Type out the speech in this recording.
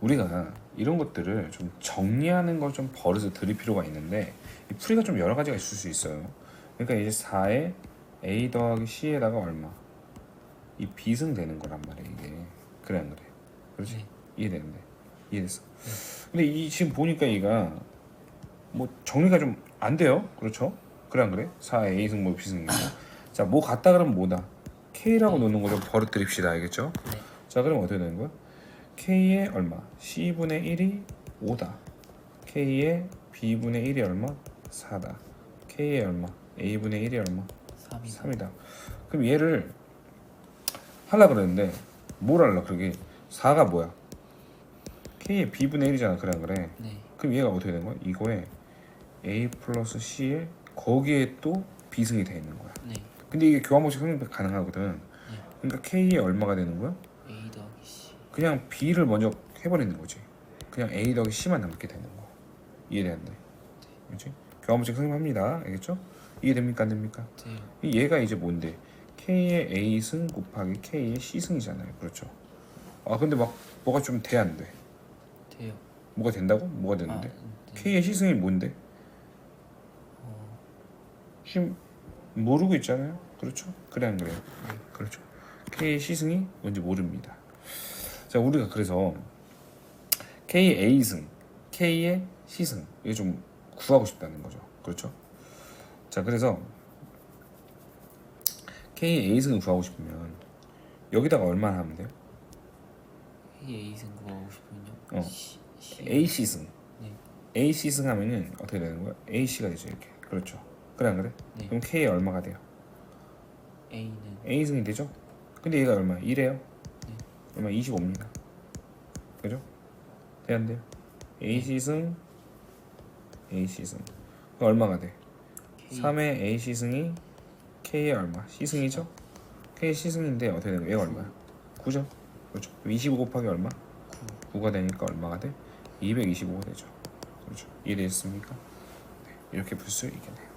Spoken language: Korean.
우리가 이런 것들을 좀 정리하는 걸 좀 버릇을 들일 필요가 있는데 이 풀이가 좀 여러 가지가 있을 수 있어요. 그러니까 이제 4에 a 더하기 c에다가 얼마? 이 b승 되는 거란 말이야 이게. 그래 안 그래? 그렇지? 네. 이해되는데 이해됐어. 근데 이 지금 보니까 얘가 뭐 정리가 좀 안 돼요. 그렇죠? 그래 안 그래? 4에 a승 뭐 b승이고. 자, 뭐 같다 그러면 뭐다? k라고 놓는 거좀 버릇 들입시다. 알겠죠? 네. 자, 그럼 어떻게 되는 거야? K의 얼마? c분의 1이 5다. k의 b분의 1이 얼마? 4다. k의 얼마? a분의 1이 얼마? 3이 3이다. 그럼 얘를 하려 그랬는데 뭘 하려 그러게? 4가 뭐야? k의 b분의 1이잖아. 그래 안 그래? 네. 그럼 얘가 어떻게 되는 거야? 이거에 a 플러스 c에 거기에 또 b승이 돼 있는 거야. 네. 근데 이게 교환법칙 성립 가능하거든. 그러니까 k에 얼마가 되는 거야? 그냥 b를 먼저 해버리는 거지. 그냥 a 더하기 c만 남게 되는 거. 이해되는데? 그렇지? 교환법칙 성립합니다. 알겠죠? 이해됩니까? 안 됩니까? 이 얘가 이제 뭔데? k의 a승 곱하기 k의 c승이잖아요. 그렇죠? 아 근데 막 뭐가 좀 돼 안 돼? 돼요 뭐가 된다고? 뭐가 아, 되는데? 네. k의 c승이 뭔데? 어, 지금 모르고 있잖아요. 그렇죠? 그래 안 그래요? 그렇죠. K의 시승이 뭔지 모릅니다. 자, 우리가 그래서 K의 A승, K의 시승 이게 좀 구하고 싶다는 거죠. 그렇죠? 자, 그래서 K의 A승을 구하고 싶으면 여기다가 얼마나 하면 돼요? A A승 구하고 싶으면요 어. C, C A 시승. 네. A 시승 하면은 어떻게 되는 거야? A C가 되죠, 이렇게. 그렇죠. 그래 안 그래? 네. 그럼 K의 얼마가 돼요? A는 A승이 되죠? 근데 얘가 얼마야? 1이에요? 네. 얼마? 25입니다. 그죠? 돼, 안 돼요? AC승 AC승 그 얼마가 돼? K 3의 AC승이 K의 얼마? C승이죠? K C승인데 어떻게 되는? 얘가 얼마야? 9죠? 그렇죠 25 곱하기 얼마? 9 9가 되니까 얼마가 돼? 225가 되죠 그렇죠 이해되셨습니까? 네, 이렇게 풀 수 있겠네요